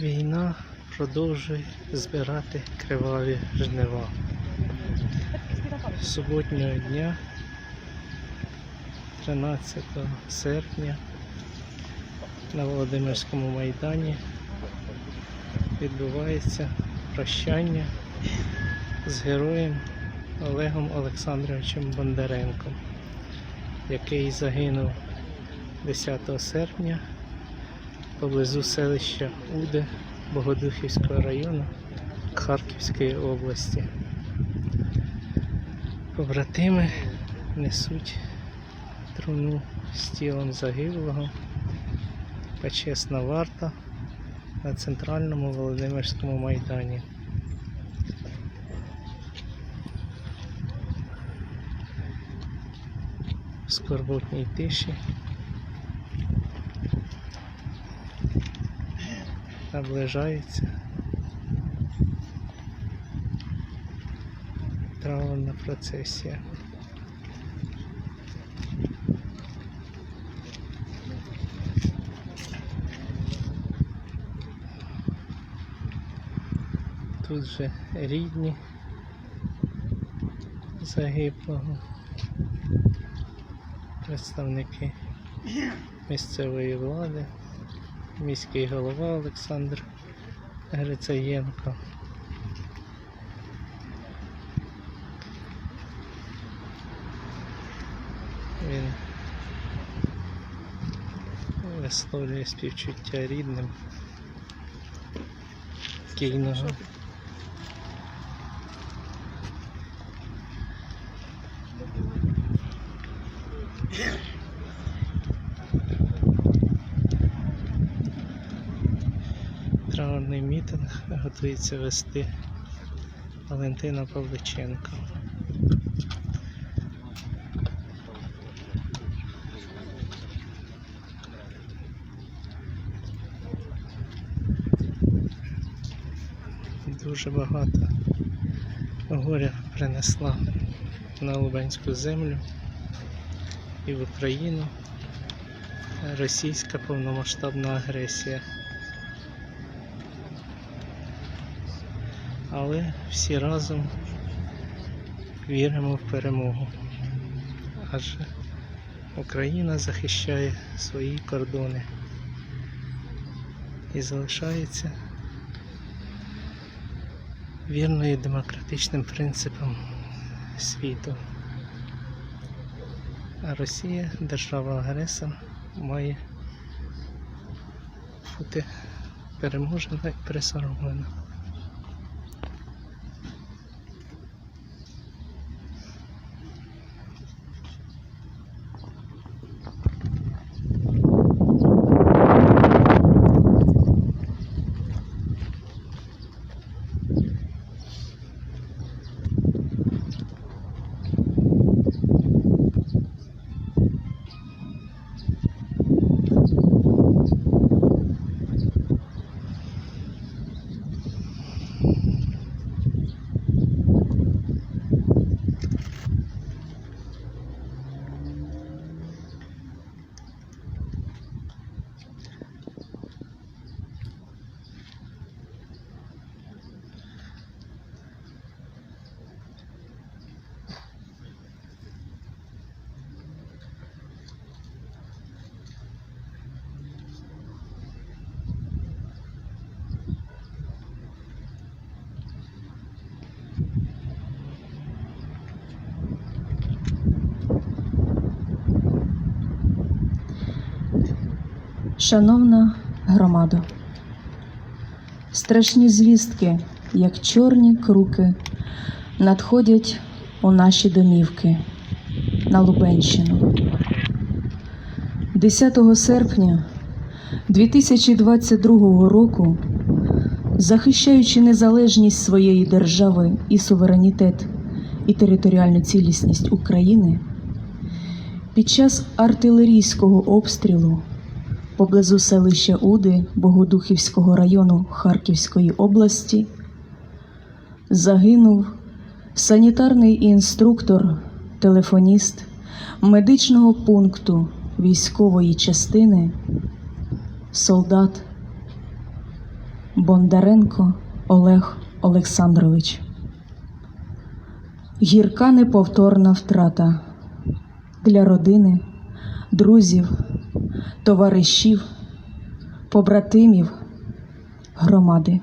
Війна продовжує збирати криваві жнива. Суботнього дня, 13 серпня, на Володимирському майдані відбувається прощання з героєм Олегом Олександровичем Бондаренком, який загинув 10 серпня поблизу селища Уде Богодухівського району Харківської області. Побратими несуть труну з тілом загиблого. Почесна варта на центральному Володимирському майдані. В скорботній тиші наближається траурна процесія. Тут же рідні загиблого, представники місцевої влади, міський голова Олександр Грицаєнко. Він висловлює співчуття рідним кійного. Траурний мітинг готується вести Валентина Павличенко. Дуже багато горя принесла на Лубенську землю і в Україну російська повномасштабна агресія. Але всі разом віримо в перемогу. Адже Україна захищає свої кордони і залишається вірною демократичним принципам світу. А Росія, держава-агресор, має бути переможена і пересоромлена. Шановна громадо, страшні звістки, як чорні круки, надходять у наші домівки на Лубенщину. 10 серпня 2022 року, захищаючи незалежність своєї держави і суверенітет і територіальну цілісність України, під час артилерійського обстрілу поблизу селища Уди Богодухівського району Харківської області загинув санітарний інструктор, телефоніст медичного пункту військової частини, солдат Бондаренко Олег Олександрович. Гірка неповторна втрата для родини, друзів, товаришів, побратимів, громади.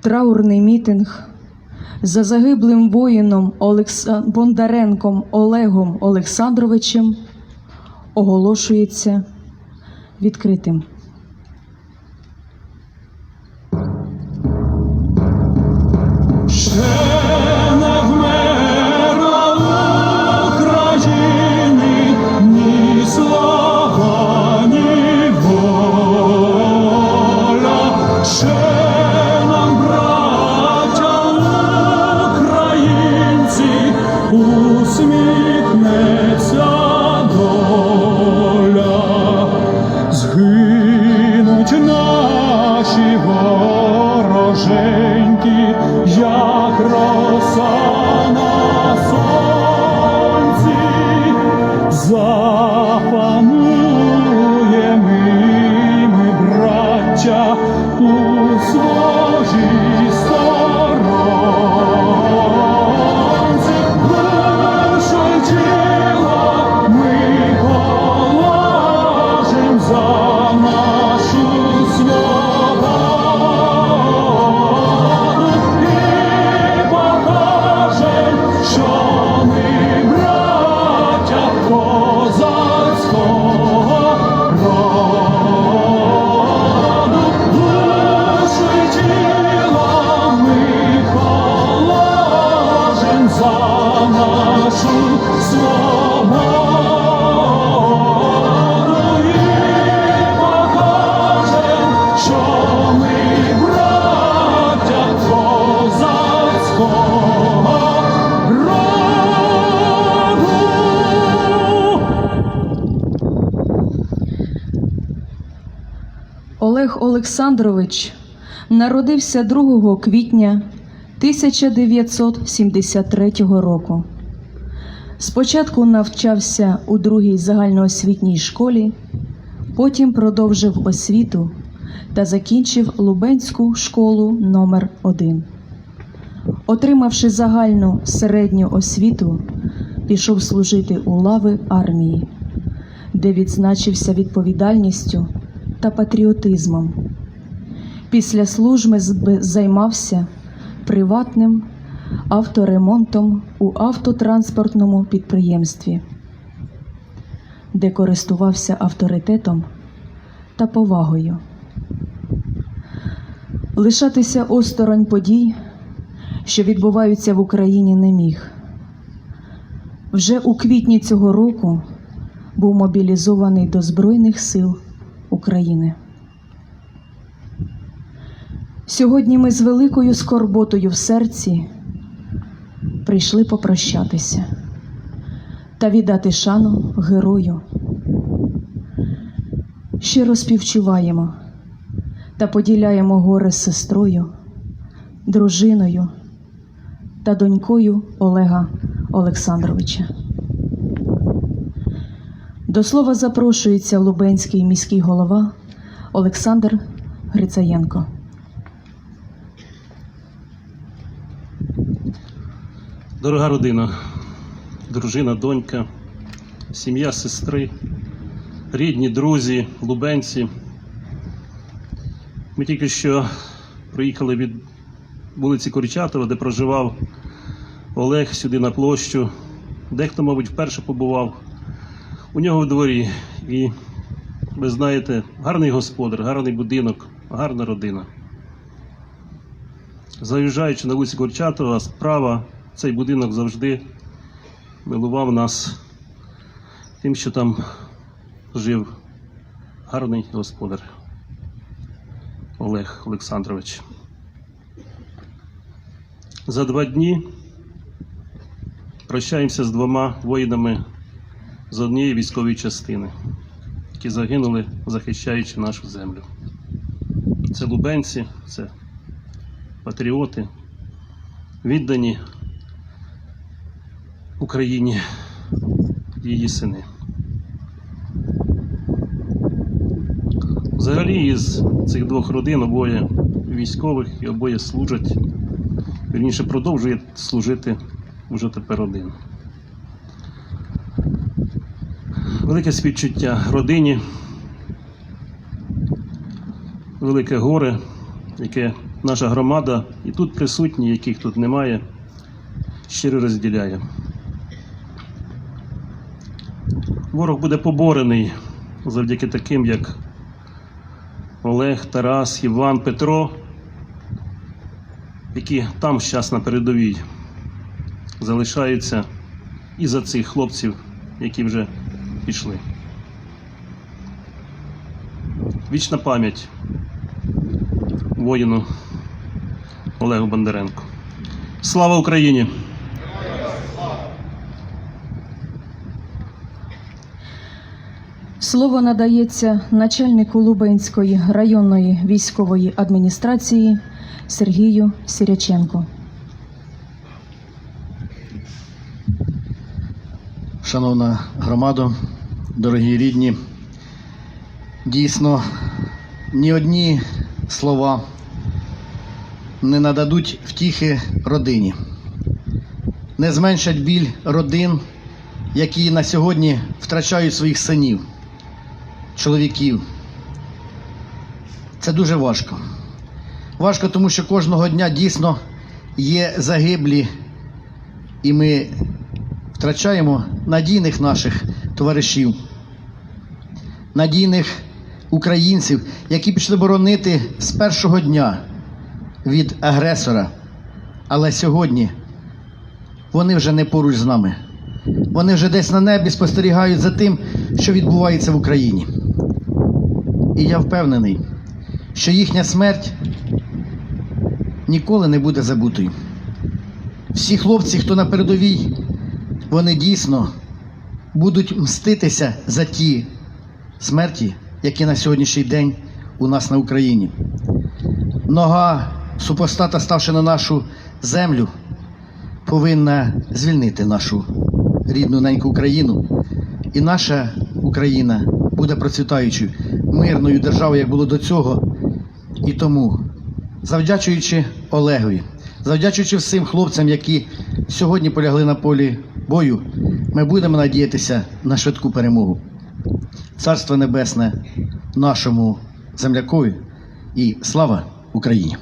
Траурний мітинг за загиблим воїном Олекс... Бондаренком Олегом Олександровичем оголошується відкритим. Згинуть наші вороженьки, як роса на сонці, Олег Олександрович народився 2 квітня 1973 року. Спочатку навчався у другій загальноосвітній школі, потім продовжив освіту та закінчив Лубенську школу номер 1 Отримавши загальну середню освіту, пішов служити у лави армії, де відзначився відповідальністю та патріотизмом. Після служби займався приватним авторемонтом у автотранспортному підприємстві, де користувався авторитетом та повагою. Лишатися осторонь подій, що відбуваються в Україні, не міг. Вже у квітні цього року був мобілізований до Збройних сил України. Сьогодні ми з великою скорботою в серці прийшли попрощатися та віддати шану герою. Щиро співчуваємо та поділяємо горе з сестрою, дружиною та донькою Олега Олександровича. До слова запрошується Лубенський міський голова Олександр Грицаєнко. Дорога родина, дружина, донька, сім'я сестри, рідні, друзі, лубенці. Ми тільки що приїхали від вулиці Корчатова, де проживав Олег сюди на площу. Дехто, мабуть, вперше побував у нього в дворі. І ви знаєте, гарний господар, гарний будинок, гарна родина. Заїжджаючи на вулицю Курчатова, справа цей будинок завжди милував нас тим, що там жив гарний господар Олег Олександрович. За два дні прощаємося з двома воїнами з однієї військової частини, які загинули, захищаючи нашу землю. Це лубенці, це патріоти, віддані Україні її сини. Взагалі із цих двох родин обоє військових і обоє служать, вірніше продовжує служити вже тепер один. Велике співчуття родині, велике горе, яке наша громада і тут присутні, яких тут немає, щиро розділяє. Ворог буде поборений завдяки таким, як Олег, Тарас, Іван, Петро, які там щас на передовій залишаються і за цих хлопців, які вже пішли. Вічна пам'ять воїну Олегу Бондаренку. Слава Україні! Слово надається начальнику Лубенської районної військової адміністрації Сергію Сіряченку. Шановна громадо, дорогі рідні, дійсно ні одні слова не нададуть втіхи родині, не зменшать біль родин, які на сьогодні втрачають своїх синів, чоловіків. Це дуже важко. Важко, тому що кожного дня дійсно є загиблі, і ми втрачаємо надійних наших товаришів, надійних українців, які пішли боронити з першого дня від агресора. Але сьогодні вони вже не поруч з нами. Вони вже десь на небі спостерігають за тим, що відбувається в Україні. І я впевнений, що їхня смерть ніколи не буде забутою. Всі хлопці, хто на передовій, вони дійсно будуть мститися за ті смерті, які на сьогоднішній день у нас на Україні. Нога супостата, ставши на нашу землю, повинна звільнити нашу рідну неньку Україну. І наша Україна буде процвітаючою, мирною державою, як було до цього. І тому, завдячуючи Олегові, завдячуючи всім хлопцям, які сьогодні полягли на полі бою, ми будемо надіятися на швидку перемогу. Царство Небесне нашому землякові і слава Україні!